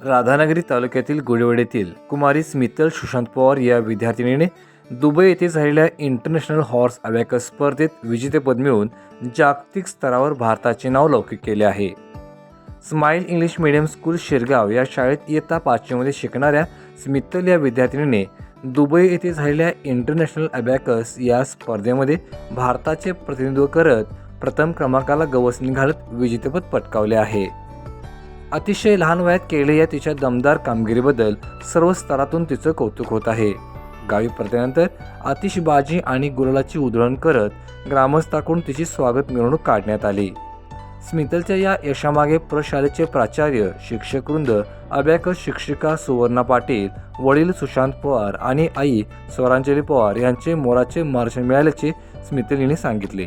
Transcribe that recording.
राधानगरी तालुक्यातील गुळवडेतील कुमारी स्मितल सुशांत पवार या विद्यार्थिनीने दुबई येथे झालेल्या इंटरनॅशनल हॉर्स अबॅकस स्पर्धेत विजेतेपद मिळवून जागतिक स्तरावर भारताचे नाव लौकिक केले आहे. Smile English medium school Shirgaon या शाळेत इयत्ता पाचवीमध्ये शिकणाऱ्या स्मितल या विद्यार्थिनीने दुबई येथे झालेल्या इंटरनॅशनल अबॅकस या स्पर्धेमध्ये भारताचे प्रतिनिधित्व करत प्रथम क्रमांकाला गवसणी घालत विजेतेपद पटकावले आहे. अतिशय लहान वयात केलेल्या या तिच्या दमदार कामगिरीबद्दल सर्व स्तरातून तिचं कौतुक होत आहे. गावी परतल्यानंतर आतिषबाजी आणि गुलालाची उधळण करत ग्रामस्थाकडून तिची स्वागत मिरवणूक काढण्यात आली. स्मितलच्या या यशामागे प्रशालेचे प्राचार्य शिक्षकवृंद अभ्याकर शिक्षिका सुवर्णा पाटील वडील सुशांत पवार आणि आई स्वरांजली पवार यांचे मोराचे मार्श मिळाल्याचे स्मितलीने सांगितले.